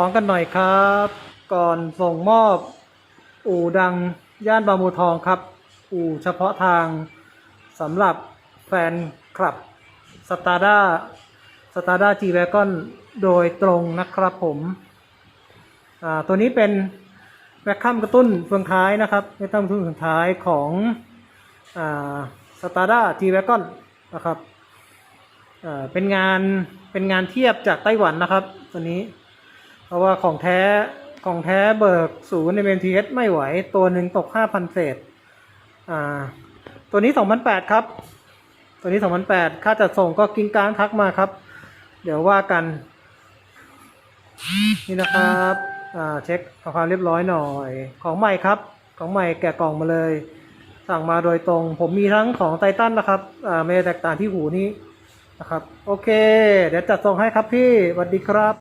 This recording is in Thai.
ของกันหน่อยครับ ก่อนส่งมอบ อู่ดังย่านบางบัวทองครับ อู่เฉพาะทางสำหรับแฟนคลับสตาร์ด้าสตาร์ด้าจีแวกอนโดยตรงนะครับผมตัวนี้เป็นแวคคัมกระตุ้นเฟืองท้ายนะครับแวคคัมกระตุ้นเฟืองท้ายของสตาร์ด้าจีแวกอนนะครับเป็นงานเป็นงานเทียบจากไต้หวันนะครับตัวนี้ ราะว่าของแท้ของแท้เบิกศูนย์ในเมนทีเอสไม่ไหว ตัวหนึ่งตกห้าพันเศษ อ่า ตัวนี้สองพันแปดครับ ตัวนี้สองพันแปดค่าจัดส่งก็กิ้งกลางทักมาครับ เดี๋ยวว่ากัน นี่นะครับ อ่า เช็คความเรียบร้อยหน่อย ของใหม่ครับ ของใหม่แกะกล่องมาเลย สั่งมาโดยตรง ผมมีทั้งของไททันนะครับ อ่าไม่แตกต่างที่หูนี้นะครับ โอเค เดี๋ยวจัดส่งให้ครับพี่สวัสดีครับ